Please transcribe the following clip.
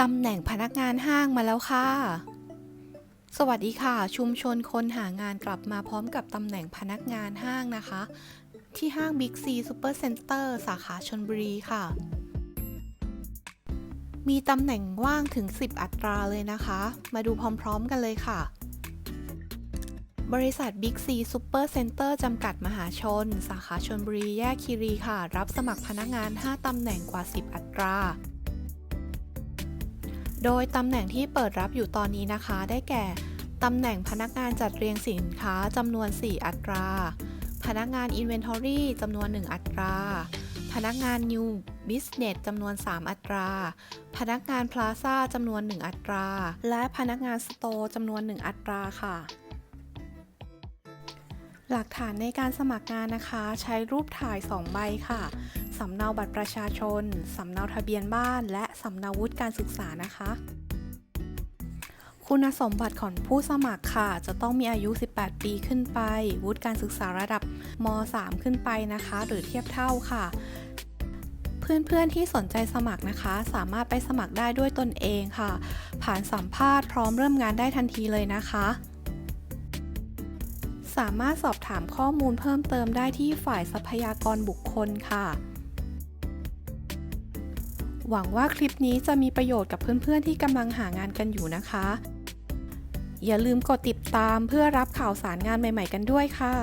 ตำแหน่งพนักงานห้างมาแล้วค่ะ สวัสดีค่ะ ชุมชนคนหางานกลับมาพร้อมกับตำแหน่งพนักงานห้างนะคะ ที่ห้าง Big C Super Center สาขาชนบุรีค่ะ มีตำแหน่งว่างถึง 10 อัตราเลยนะคะ มาดูพร้อมๆกันเลยค่ะ บริษัท Big C Super Center จำกัดมหาชน สาขาชนบุรีแยกคีรีค่ะ รับสมัครพนักงาน 5ตำแหน่งกว่า 10 อัตรา โดยตำแหน่งที่เปิดรับอยู่ตอนนี้นะคะ ได้แก่ตำแหน่งพนักงานจัดเรียงสินค้าจำนวน 4 อัตรา พนักงาน Inventory จำนวน 1 อัตรา พนักงาน New Business จำนวน 3 อัตรา พนักงาน Plaza จำนวน 1 อัตรา และพนักงาน Store จำนวน 1 อัตราค่ะหลักฐานในการสมัครงานนะคะ ใช้รูปถ่าย 2 ใบค่ะ สำเนาบัตรประชาชน สำเนาทะเบียนบ้าน และสำเนาวุฒิการศึกษานะคะ คุณสมบัติของผู้สมัครค่ะ จะต้องมีอายุ 18 ปีขึ้นไป วุฒิการศึกษาระดับม .3 ขึ้นไปนะคะ หรือเทียบเท่าค่ะ เพื่อนๆที่สนใจสมัครนะคะ สามารถไปสมัครได้ด้วยตนเองค่ะ ผ่านสัมภาษณ์พร้อมเริ่มงานได้ทันทีเลยนะคะสามารถสอบถามข้อมูลเพิ่มเติมได้ที่ฝ่ายทรัพยากรบุคคลค่ะ หวังว่าคลิปนี้จะมีประโยชน์กับเพื่อนๆที่กำลังหางานกันอยู่นะคะ อย่าลืมกดติดตามเพื่อรับข่าวสารงานใหม่ ๆ กันด้วยค่ะ